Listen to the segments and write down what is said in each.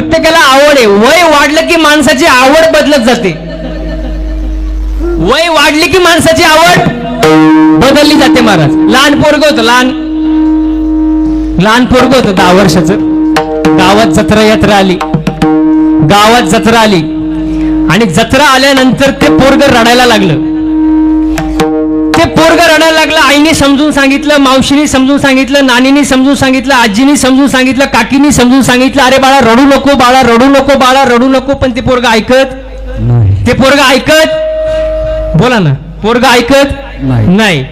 प्रत्येकाला आवड आहे. वय वाढलं की माणसाची आवड बदलत जाते. वय वाढली की माणसाची आवड बदलली जाते महाराज. लहान पोरग होतं लहान. लहान पोरग होतं दहा वर्षाच. गावात जत्रा यात्रा आली. गावात जत्रा आली. आणि जत्रा आल्यानंतर ते पोरग रडायला लागलं. ते पोरग रडायला लागलं आईने समजून सांगितलं मावशीने समजून सांगितलं नानीने समजून सांगितलं आजीने समजून सांगितलं काकीने समजून सांगितलं अरे बाळा रडू नको बाळा रडू नको बाळा रडू नको. पण ते पोरग ऐकत ते पोरग ऐकत? बोला ना. पोरग ऐकत? नाही. नाही.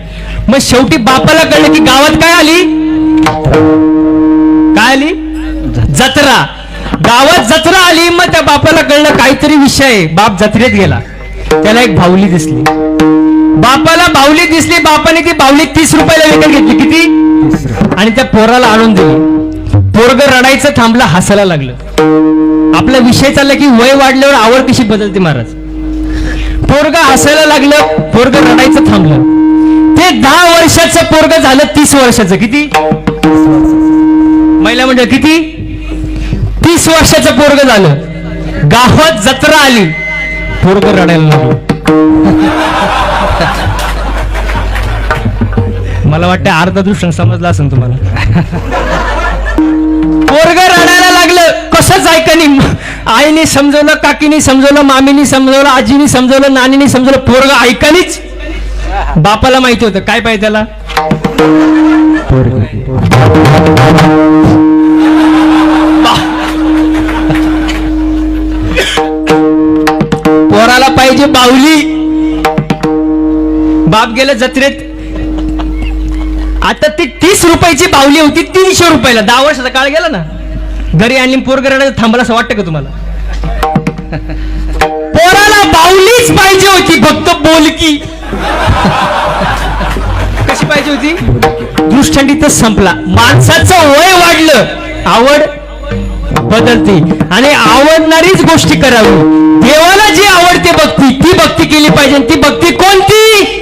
मग शेवटी बापाला कळलं की गावात काय आली? काय आली? जत्रा. गावात जत्रा आली मग त्या बापाला कळलं काहीतरी विषय आहे. बाप जत्रेत गेला. त्याला एक भावली दिसली. बापाला बावली दिसली बापाने ती बावली तीस रुपयाला विकत घेतली. किती? आणि त्या पोराला आणून दिली. पोरग रडायचं थांबलं हसायला लागलं. आपला विषय चालला की वय वाढल्यावर आवड कशी बदलते महाराज? पोरग हसायला लागलं पोरग रडायचं थांबलं. ते दहा वर्षाचं पोरग झालं तीस वर्षाचं. किती? महिला म्हणजे किती? तीस वर्षाचं पोरग झालं. गावात जत्रा आली. पोरग रडायला लागलं. वाटतं अर्धा दृष्ट समजला असेल तुम्हाला. पोरग रडायला लागलं. कसंच ऐकणी आईने समजवलं काकीने समजवलं मामीने समजवलं आजीने समजवलं नानीने समजवलं पोरग ऐकणीच. बापाला माहिती होतं. काय पाहिजे त्याला? पोराला पाहिजे बावली बाप गेलं जत्रेत. आता ती तीस रुपयाची बावली होती तीनशे रुपयाला. दहा वर्षाचा काळ गेला ना. घरी आणली पोरग रडायचं थांबला असं वाटतं का तुम्हाला? पोराला बावलीच पाहिजे होती फक्त बोलकी. कशी पाहिजे होती? दृष्टांतीतच संपला. माणसाचं वय वाढलं. आवड बदलते. आणि आवडणारीच गोष्टी करावी. देवाला जी आवडते भक्ती. ती भक्ती केली पाहिजे. ती भक्ती कोणती?